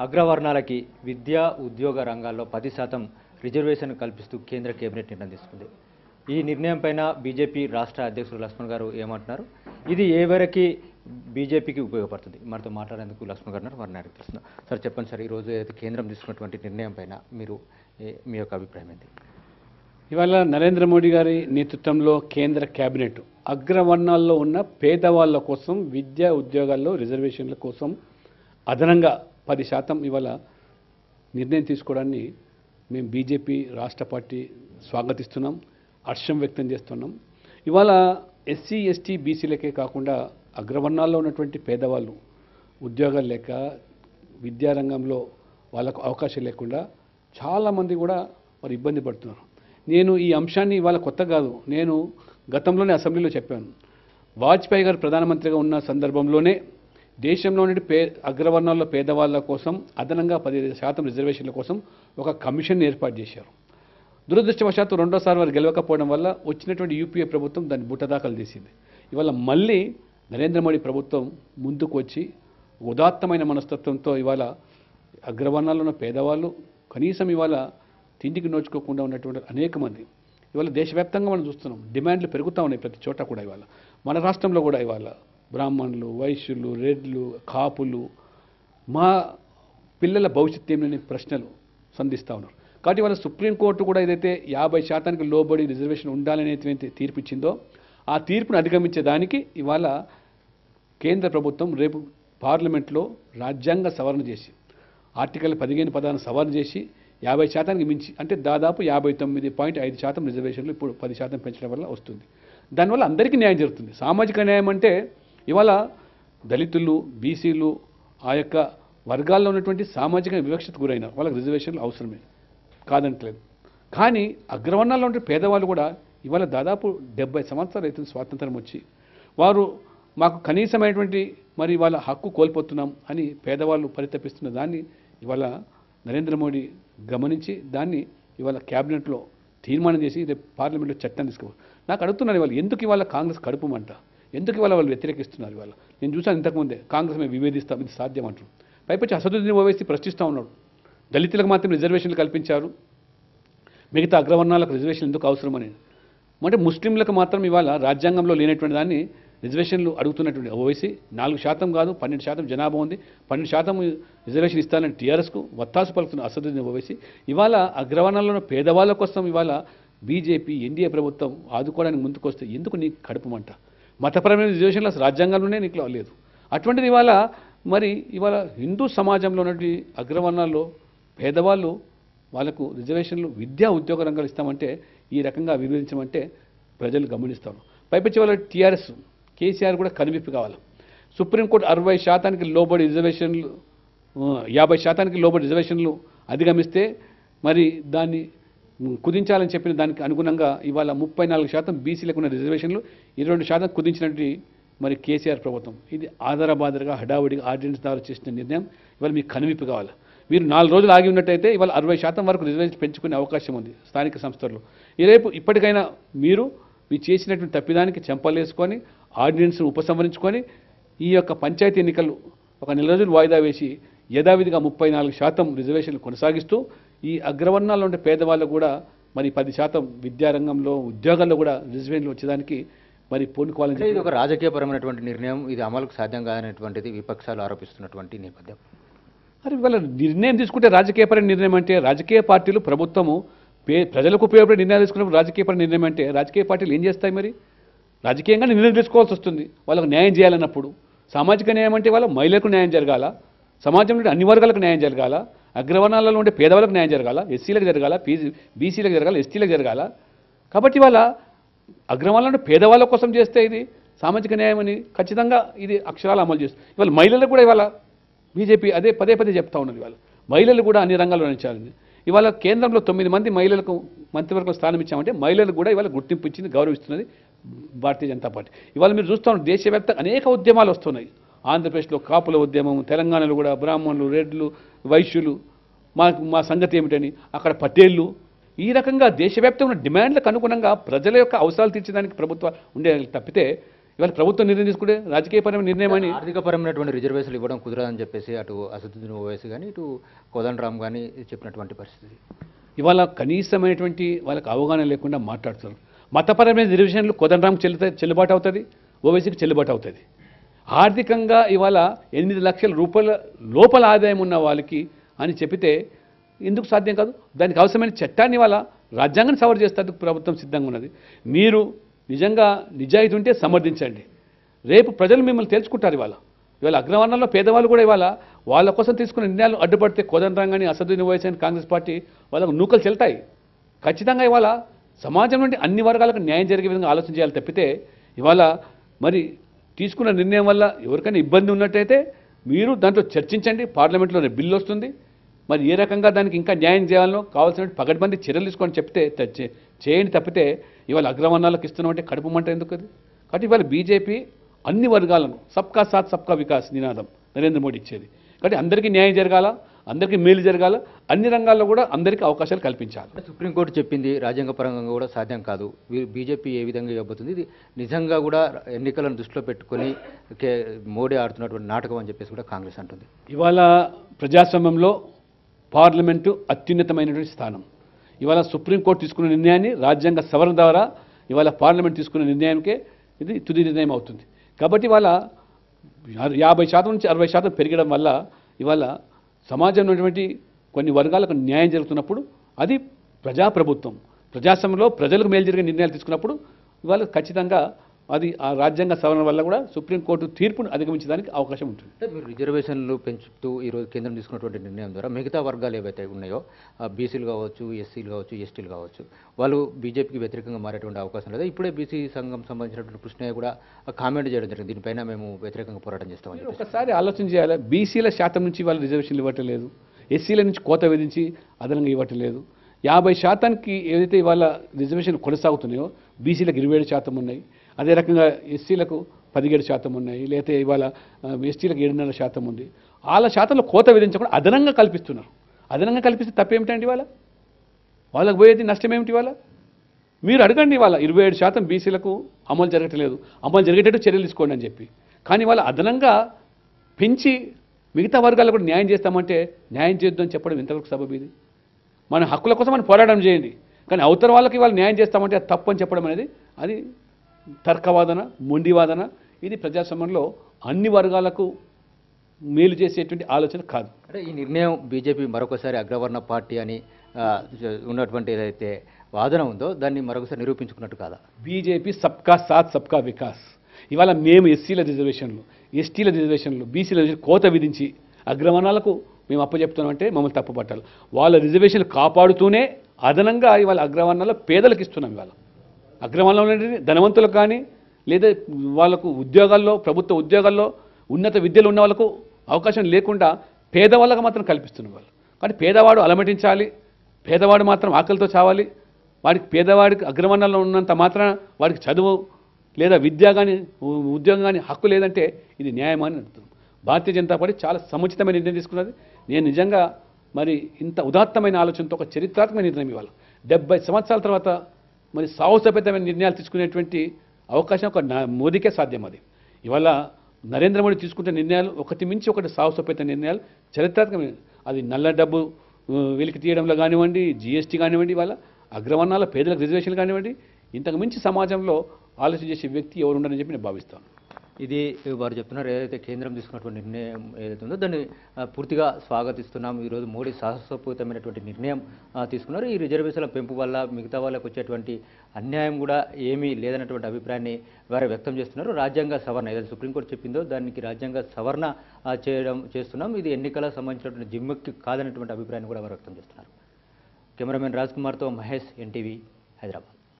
అగ్రవర్ణాలకి విద్యా ఉద్యోగ రంగాల్లో పది శాతం రిజర్వేషన్ కల్పిస్తూ కేంద్ర కేబినెట్ నిర్ణయం తీసుకుంది. ఈ నిర్ణయం పైన బీజేపీ రాష్ట్ర అధ్యక్షుడు లక్ష్మణ్ గారు ఏమంటున్నారు? ఇది ఏ వరకు బీజేపీకి ఉపయోగపడుతుంది? మనతో మాట్లాడేందుకు లక్ష్మణ్ గారు ఉన్నారు, వారిని అడిగి సార్ చెప్పండి సార్ ఈరోజు ఏదైతే కేంద్రం తీసుకున్నటువంటి నిర్ణయం పైన మీరు ఏ- మీ యొక్క అభిప్రాయం ఏంటి? ఇవాళ నరేంద్ర మోడీ గారి నేతృత్వంలో కేంద్ర కేబినెట్ అగ్రవర్ణాల్లో ఉన్న పేదవాళ్ళ కోసం విద్యా ఉద్యోగాల్లో రిజర్వేషన్ల కోసం అదనంగా పది శాతం ఇవాళ నిర్ణయం తీసుకోవడాన్ని మేము బీజేపీ రాష్ట్ర పార్టీ స్వాగతిస్తున్నాం హర్షం వ్యక్తం చేస్తున్నాం. ఇవాళ ఎస్సీ ఎస్టీ బీసీలకే కాకుండా అగ్రవర్ణాల్లో ఉన్నటువంటి పేదవాళ్ళు ఉద్యోగాలు లేక విద్యారంగంలో వాళ్ళకు అవకాశం లేకుండా చాలామంది కూడా మరి ఇబ్బంది పడుతున్నారు. నేను ఈ అంశాన్ని ఇవాళ కొత్త కాదు నేను గతంలోనే అసెంబ్లీలో చెప్పాను. వాజ్పేయి గారు ప్రధానమంత్రిగా ఉన్న సందర్భంలోనే దేశంలోని పే అగ్రవర్ణాల్లో పేదవాళ్ళ కోసం అదనంగా పదిహేను శాతం రిజర్వేషన్ల కోసం ఒక కమిషన్ ఏర్పాటు చేశారు. దురదృష్టవశాత్తు రెండోసారి వారు గెలవకపోవడం వల్ల వచ్చినటువంటి యూపీఏ ప్రభుత్వం దాన్ని బుట్టదాఖలు చేసింది. ఇవాళ మళ్ళీ నరేంద్ర మోడీ ప్రభుత్వం ముందుకు వచ్చి ఉదాత్తమైన మనస్తత్వంతో ఇవాళ అగ్రవర్ణాల్లో ఉన్న పేదవాళ్ళు కనీసం ఇవాళ తిండికి నోచుకోకుండా ఉన్నటువంటి అనేక మంది. ఇవాళ దేశవ్యాప్తంగా మనం చూస్తున్నాం డిమాండ్లు పెరుగుతూ ఉన్నాయి ప్రతి చోట కూడా ఇవాళ. మన రాష్ట్రంలో కూడా ఇవాళ బ్రాహ్మణులు వైశ్యులు రెడ్లు కాపులు మా పిల్లల భవిష్యత్తు ఏమని ప్రశ్నలు సంధిస్తూ ఉన్నారు. కాబట్టి వాళ్ళ సుప్రీంకోర్టు కూడా ఏదైతే యాభై శాతానికి లోబడి రిజర్వేషన్ ఉండాలనేటువంటి తీర్పు ఇచ్చిందో ఆ తీర్పును అధిగమించేదానికి ఇవాళ కేంద్ర ప్రభుత్వం రేపు పార్లమెంట్లో రాజ్యాంగ సవరణ చేసి ఆర్టికల్ పదిహేను పదాలను సవరణ చేసి యాభై శాతానికి మించి అంటే దాదాపు యాభై తొమ్మిది పాయింట్ ఐదు శాతం రిజర్వేషన్లు ఇప్పుడు పది శాతం పెంచడం వల్ల వస్తుంది. దానివల్ల అందరికీ న్యాయం జరుగుతుంది. సామాజిక న్యాయం అంటే ఇవాళ దళితులు బీసీలు ఆ యొక్క వర్గాల్లో ఉన్నటువంటి సామాజిక వివక్షత గురైన వాళ్ళకి రిజర్వేషన్లు అవసరమే. కాదంటలేదు. కానీ అగ్రవర్ణాల్లో ఉండే పేదవాళ్ళు కూడా ఇవాళ దాదాపు డెబ్బై సంవత్సరాలు అవుతుంది స్వాతంత్రం వచ్చి వారు మాకు కనీసమైనటువంటి మరి వాళ్ళ హక్కు కోల్పోతున్నాం అని పేదవాళ్ళు పరితపిస్తున్న దాన్ని ఇవాళ నరేంద్ర మోడీ గమనించి దాన్ని ఇవాళ క్యాబినెట్లో తీర్మానం చేసి రేపు పార్లమెంట్లో చట్టం తీసుకోవాలి నాకు అడుగుతున్నాను ఇవాళ ఎందుకు ఇవాళ కాంగ్రెస్ కడుపుమంట ఎందుకు ఇవాళ వాళ్ళు వ్యతిరేకిస్తున్నారు ఇవాళ? నేను చూసాను ఇంతకుముందే కాంగ్రెస్ మేము విభేదిస్తాం ఇది సాధ్యం అంటారు పైపచ్చి అసదుద్దీన్ ఓవేసి ప్రశ్నిస్తూ ఉన్నాడు. దళితులకు మాత్రం రిజర్వేషన్లు కల్పించారు. మిగతా అగ్రవర్ణాలకు రిజర్వేషన్ ఎందుకు అవసరమని. అంటే ముస్లింలకు మాత్రం ఇవాళ రాజ్యాంగంలో లేనటువంటి దాన్ని రిజర్వేషన్లు అడుగుతున్నటువంటి ఓవైసీ నాలుగు శాతం కాదు పన్నెండు శాతం జనాభా ఉంది. పన్నెండు శాతం రిజర్వేషన్ ఇస్తానని టీఆర్ఎస్కు వత్తాసు పలుకుతున్న అసదుద్దీన్ ఓవైసీ. ఇవాళ అగ్రవర్ణాల్లో ఉన్న పేదవాళ్ళ కోసం ఇవాళ బీజేపీ ఎన్డీఏ ప్రభుత్వం ఆదుకోవడానికి ముందుకొస్తే ఎందుకు నీ కడుపుమంట మతపరమైన రిజర్వేషన్లు అసలు రాజ్యాంగంలోనే నీకు లేదు. అటువంటిది ఇవాళ మరి ఇవాళ హిందూ సమాజంలో ఉన్నటువంటి అగ్రవర్ణాల్లో పేదవాళ్ళు వాళ్ళకు రిజర్వేషన్లు విద్యా ఉద్యోగ రంగాలు ఇస్తామంటే ఈ రకంగా విభజించమంటే ప్రజలు గమనిస్తారు పైపచ్చి వాళ్ళ టీఆర్ఎస్ కేసీఆర్ కూడా కనువిప్పు కావాలి. సుప్రీంకోర్టు అరవై శాతానికి లోబడి రిజర్వేషన్లు యాభై శాతానికి లోబడి రిజర్వేషన్లు అధిగమిస్తే మరి దాన్ని కుదించాలని చెప్పిన దానికి అనుగుణంగా ఇవాళ ముప్పై నాలుగు శాతం బీసీలకు ఉన్న రిజర్వేషన్లు ఇరవై రెండు శాతం కుదించినటువంటి మరి కేసీఆర్ ప్రభుత్వం. ఇది ఆధారబాదరగా హడావుడిగా ఆర్డినెన్స్ ద్వారా చేసిన నిర్ణయం. ఇవాళ మీకు కనువిప్పు కావాలి. మీరు నాలుగు రోజులు ఆగి ఉన్నట్టయితే ఇవాళ అరవై శాతం వరకు రిజర్వేషన్ పెంచుకునే అవకాశం ఉంది స్థానిక సంస్థల్లో. ఈ రేపు ఇప్పటికైనా మీరు మీరు చేసినటువంటి తప్పిదానికి చెంపలేసుకొని ఆర్డినెన్స్ను ఉపసంహరించుకొని ఈ యొక్క పంచాయతీ ఎన్నికలు ఒక నెల రోజులు వాయిదా వేసి యథావిధిగా ముప్పై నాలుగు శాతం రిజర్వేషన్లు కొనసాగిస్తూ ఈ అగ్రవర్ణాల్లో ఉండే పేదవాళ్ళు కూడా మరి పది శాతం విద్యారంగంలో ఉద్యోగాల్లో కూడా రిజర్వేషన్లు వచ్చేదానికి మరి పూనుకోవాలని ఇది ఒక రాజకీయపరమైనటువంటి నిర్ణయం. ఇది అమలుకు సాధ్యం కాదనేటువంటిది విపక్షాలు ఆరోపిస్తున్నటువంటి నేపథ్యం. మరి ఇవాళ నిర్ణయం తీసుకుంటే రాజకీయపరమైన నిర్ణయం అంటే రాజకీయ పార్టీలు ప్రభుత్వము పే ప్రజలకు ఉపయోగపడే నిర్ణయాలు తీసుకున్నప్పుడు రాజకీయపరమైన నిర్ణయం అంటే రాజకీయ పార్టీలు ఏం చేస్తాయి మరి? రాజకీయంగా నిర్ణయం తీసుకోవాల్సి వస్తుంది. వాళ్ళకు న్యాయం చేయాలన్నప్పుడు. సామాజిక న్యాయం అంటే వాళ్ళ మహిళలకు న్యాయం జరగాల. సమాజంలో అన్ని వర్గాలకు న్యాయం జరగాల. అగ్రవర్ణాలలో ఉండే పేదవాళ్ళకు న్యాయం జరగాల ఎస్సీలకు జరగాల పీసీ బీసీలకు జరగాల ఎస్టీలకు జరగాల. కాబట్టి వాళ్ళ అగ్రవర్ణాలను పేదవాళ్ళ కోసం చేస్తే ఇది సామాజిక న్యాయం అని ఖచ్చితంగా ఇది అక్షరాలు అమలు చేస్తుంది. ఇవాళ మహిళలకు కూడా ఇవాళ బీజేపీ అదే పదే పదే చెప్తా ఉన్నది ఇవాళ. మహిళలు కూడా అన్ని రంగాల్లో నిలిచాలని ఇవాళ కేంద్రంలో తొమ్మిది మంది మహిళలకు మంత్రివర్గం స్థానం ఇచ్చామంటే మహిళలకు కూడా ఇవాళ గుర్తింపు ఇచ్చింది గౌరవిస్తున్నది భారతీయ జనతా పార్టీ. ఇవాళ మీరు చూస్తూ ఉన్నారు దేశవ్యాప్త అనేక ఉద్యమాలు వస్తున్నాయి. ఆంధ్రప్రదేశ్లో కాపుల ఉద్యమం తెలంగాణలో కూడా బ్రాహ్మణులు రెడ్లు వైశ్యులు. మా మా సంగతి ఏమిటని అక్కడ పటేళ్ళు ఈ రకంగా దేశవ్యాప్తంగా ఉన్న డిమాండ్లకు అనుగుణంగా ప్రజల యొక్క అవసరాలు తీర్చడానికి ప్రభుత్వాలు ఉండే తప్పితే ఇవాళ ప్రభుత్వం నిర్ణయం తీసుకుంటే రాజకీయపరమైన నిర్ణయం అని. ఆర్థికపరమైనటువంటి రిజర్వేషన్లు ఇవ్వడం కుదరదని చెప్పేసి అటు అసదుద్దీన్ ఓవైసీ కానీ ఇటు కోదండరామ్ కానీ చెప్పినటువంటి పరిస్థితి. ఇవాళ కనీసమైనటువంటి వాళ్ళకి అవగాహన లేకుండా మాట్లాడుతున్నారు. మతపరమైన రిజర్వేషన్లు కొదండరామ్ చెల్లుతా చెల్లుబాటు అవుతుంది ఓవైసీకి చెల్లుబాటు అవుతుంది. ఆర్థికంగా ఇవాళ ఎనిమిది లక్షల రూపాయల లోపల ఆదాయం ఉన్న వాళ్ళకి అని చెబితే ఎందుకు సాధ్యం కాదు? దానికి అవసరమైన చట్టాన్ని ఇవాళ రాజ్యాంగాన్ని సవర్ చేసేందుకు ప్రభుత్వం సిద్ధంగా ఉన్నది. మీరు నిజంగా నిజాయితీ ఉంటే సమర్థించండి. రేపు ప్రజలు మిమ్మల్ని తెలుసుకుంటారు ఇవాళ. ఇవాళ అగ్రవర్ణంలో పేదవాళ్ళు కూడా ఇవాళ వాళ్ళ కోసం తీసుకున్న నిర్ణయాలు అడ్డుపడితే కోదండరాం కానీ అసదుద్దీన్ ఓవైసీ అని కాంగ్రెస్ పార్టీ వాళ్ళకు నూకలు చెల్తాయి ఖచ్చితంగా ఇవాళ సమాజం నుండి అన్ని వర్గాలకు న్యాయం జరిగే విధంగా ఆలోచన చేయాలి తప్పితే ఇవాళ మరి తీసుకున్న నిర్ణయం వల్ల ఎవరికైనా ఇబ్బంది ఉన్నట్టయితే మీరు దాంట్లో చర్చించండి పార్లమెంట్లోనే బిల్లు వస్తుంది. మరి ఏ రకంగా దానికి ఇంకా న్యాయం చేయాలనో కావాల్సిన పగడ్బందీ చర్యలు తీసుకొని చెప్తే చేయండి తప్పితే ఇవాళ అగ్రవర్ణాలకు ఇస్తున్నామంటే కడుపు మంట ఎందుకు అది? కాబట్టి ఇవాళ బీజేపీ అన్ని వర్గాలను సబ్కా సాత్ సబ్కా వికాస్ నినాదం నరేంద్ర మోడీ ఇచ్చేది. కాబట్టి అందరికీ న్యాయం జరగాల. అందరికీ మేలు జరగాల. అన్ని రంగాల్లో కూడా అందరికీ అవకాశాలు కల్పించాలి. సుప్రీంకోర్టు చెప్పింది రాజ్యాంగపరంగా కూడా సాధ్యం కాదు. బీజేపీ ఏ విధంగా ఇవ్వబోతుంది? ఇది నిజంగా కూడా ఎన్నికలను దృష్టిలో పెట్టుకొని మోడీ ఆడుతున్నటువంటి నాటకం అని చెప్పేసి కూడా కాంగ్రెస్ అంటుంది. ఇవాళ ప్రజాస్వామ్యంలో పార్లమెంటు అత్యున్నతమైనటువంటి స్థానం. ఇవాళ సుప్రీంకోర్టు తీసుకున్న నిర్ణయాన్ని రాజ్యాంగ సవరణ ద్వారా ఇవాళ పార్లమెంట్ తీసుకున్న నిర్ణయానికే ఇది తుది నిర్ణయం అవుతుంది. కాబట్టి ఇవాళ యాభై శాతం నుంచి అరవై శాతం పెరగడం వల్ల ఇవాళ సమాజంలో ఉన్నటువంటి కొన్ని వర్గాలకు న్యాయం జరుగుతున్నప్పుడు అది ప్రజాప్రభుత్వం. ప్రజాస్వామ్యంలో ప్రజలకు మేలు జరిగే నిర్ణయాలు తీసుకున్నప్పుడు ఇవాళ ఖచ్చితంగా అది ఆ రాజ్యాంగ సవరణ వల్ల కూడా సుప్రీంకోర్టు తీర్పును అధిగమించడానికి అవకాశం ఉంటుంది. అంటే మీరు రిజర్వేషన్లు పెంచుతూ ఈరోజు కేంద్రం తీసుకున్నటువంటి నిర్ణయం ద్వారా మిగతా వర్గాలు ఏవైతే ఉన్నాయో బీసీలు కావచ్చు ఎస్సీలు కావచ్చు ఎస్టీలు కావచ్చు వాళ్ళు బీజేపీకి వ్యతిరేకంగా మారేటువంటి అవకాశం లేదా ఇప్పుడే బీసీ సంఘం సంబంధించినటువంటి కృష్ణయ్య కూడా కామెంట్ చేయడం జరిగింది. దీనిపైన మేము వ్యతిరేకంగా పోరాటం చేస్తామని. ఒకసారి ఆలోచన చేయాలి. బీసీల శాతం నుంచి వాళ్ళు రిజర్వేషన్లు ఇవ్వటం లేదు. ఎస్సీల నుంచి కోత విధించి అదనంగా ఇవ్వటం లేదు. యాభై శాతానికి ఏదైతే ఇవాళ రిజర్వేషన్ కొనసాగుతున్నాయో బీసీలకు ఇరవై ఏడు శాతం ఉన్నాయి. అదే రకంగా ఎస్సీలకు పదిహేడు శాతం ఉన్నాయి లేకపోతే ఇవాళ ఎస్టీలకు ఏడున్నర శాతం ఉంది. వాళ్ళ శాతంలో కోత విధించకుండా అదనంగా కల్పిస్తున్నారు. అదనంగా కల్పిస్తే తప్పేమిటండి ఇవాళ? వాళ్ళకి పోయేది నష్టం ఏమిటి ఇవాళ? మీరు అడగండి ఇవాళ ఇరవై ఏడు శాతం బీసీలకు అమలు జరగట్లేదు. అమలు జరిగేటట్టు చర్యలు తీసుకోండి అని చెప్పి. కానీ వాళ్ళ అదనంగా పెంచి మిగతా వర్గాలకు కూడా న్యాయం చేస్తామంటే న్యాయం చేద్దాం చెప్పడం ఇంతవరకు సబబు ఇది? మన హక్కుల కోసం మనం పోరాటం చేయండి. కానీ అవతల వాళ్ళకి వాళ్ళు న్యాయం చేస్తామంటే అది తప్పు అని చెప్పడం అనేది అది తర్కవాదన మొండివాదన ఇది ప్రజాస్వామ్యంలో అన్ని వర్గాలకు మేలు చేసేటువంటి ఆలోచన కాదు. అంటే ఈ నిర్ణయం బీజేపీ మరొకసారి అగ్రవర్ణ పార్టీ అని ఉన్నటువంటి ఏదైతే వాదన ఉందో దాన్ని మరొకసారి నిరూపించుకున్నట్టు కాదా? బీజేపీ సబ్కా సాత్ సబ్కా వికాస్. ఇవాళ మేము ఎస్సీల రిజర్వేషన్లు ఎస్టీల రిజర్వేషన్లు బీసీల రిజర్వేషన్ కోత విధించి అగ్రవర్ణాలకు మేము అప్పచెప్తున్నామంటే మమ్మల్ని తప్పుపట్టాలి. వాళ్ళ రిజర్వేషన్లు కాపాడుతూనే అదనంగా ఇవాళ అగ్రవర్ణాల పేదలకు ఇస్తున్నాం ఇవాళ. అగ్రవర్ణంలో ధనవంతులకు కానీ లేదా వాళ్ళకు ఉద్యోగాల్లో ప్రభుత్వ ఉద్యోగాల్లో ఉన్నత విద్యలు ఉన్న వాళ్ళకు అవకాశం లేకుండా పేదవాళ్ళకు మాత్రం కల్పిస్తున్న వాళ్ళు. కానీ పేదవాడు అలమటించాలి పేదవాడు మాత్రం ఆకలితో చావాలి వాడికి పేదవాడికి అగ్రవర్ణంలో ఉన్నంత మాత్రాన వాడికి చదువు లేదా విద్య కానీ ఉద్యోగం కానీ హక్కు లేదంటే ఇది న్యాయమని అడుగుతున్నాం. భారతీయ జనతా పార్టీ చాలా సముచితమైన నిర్ణయం తీసుకున్నది. నేను నిజంగా మరి ఇంత ఉదాత్తమైన ఆలోచనతో ఒక చరిత్రాత్మక నిర్ణయం ఇవ్వాలి. డెబ్బై సంవత్సరాల తర్వాత మరి సాహసోపేతమైన నిర్ణయాలు తీసుకునేటువంటి అవకాశం ఒక మోదీకే సాధ్యం అది. ఇవాళ నరేంద్ర మోడీ తీసుకుంటే నిర్ణయాలు ఒకటి మించి ఒకటి సాహసోపేత నిర్ణయాలు చరిత్రాత్మకమైన అది నల్ల డబ్బు వెలికి తీయడంలో కానివ్వండి జీఎస్టీ కానివ్వండి ఇవాళ అగ్రవర్ణాల పేదలకు రిజర్వేషన్లు కానివ్వండి ఇంతకు మించి సమాజంలో ఆలోచన చేసే వ్యక్తి ఎవరు ఉండరని చెప్పి నేను భావిస్తాను. ఇది వారు చెప్తున్నారు ఏదైతే కేంద్రం తీసుకున్నటువంటి నిర్ణయం ఏదైతే ఉందో దాన్ని పూర్తిగా స్వాగతిస్తున్నాం ఈరోజు మోడీ సాహసపూరితమైనటువంటి నిర్ణయం తీసుకున్నారు. ఈ రిజర్వేషన్ల పెంపు వల్ల మిగతా వాళ్ళకు వచ్చేటువంటి అన్యాయం కూడా ఏమీ లేదన్నటువంటి అభిప్రాయాన్ని వారు వ్యక్తం చేస్తున్నారు. రాజ్యాంగ సవరణ ఏదైతే సుప్రీంకోర్టు చెప్పిందో దానికి రాజ్యాంగ సవరణ చేయడం చేస్తున్నాం. ఇది ఎన్నికల సంబంధించినటువంటి జిమ్మెక్కి కాదన్నటువంటి అభిప్రాయాన్ని కూడా వారు వ్యక్తం చేస్తున్నారు. కెమెరామెన్ రాజ్ కుమార్తో మహేష్ ఎన్టీవీ హైదరాబాద్.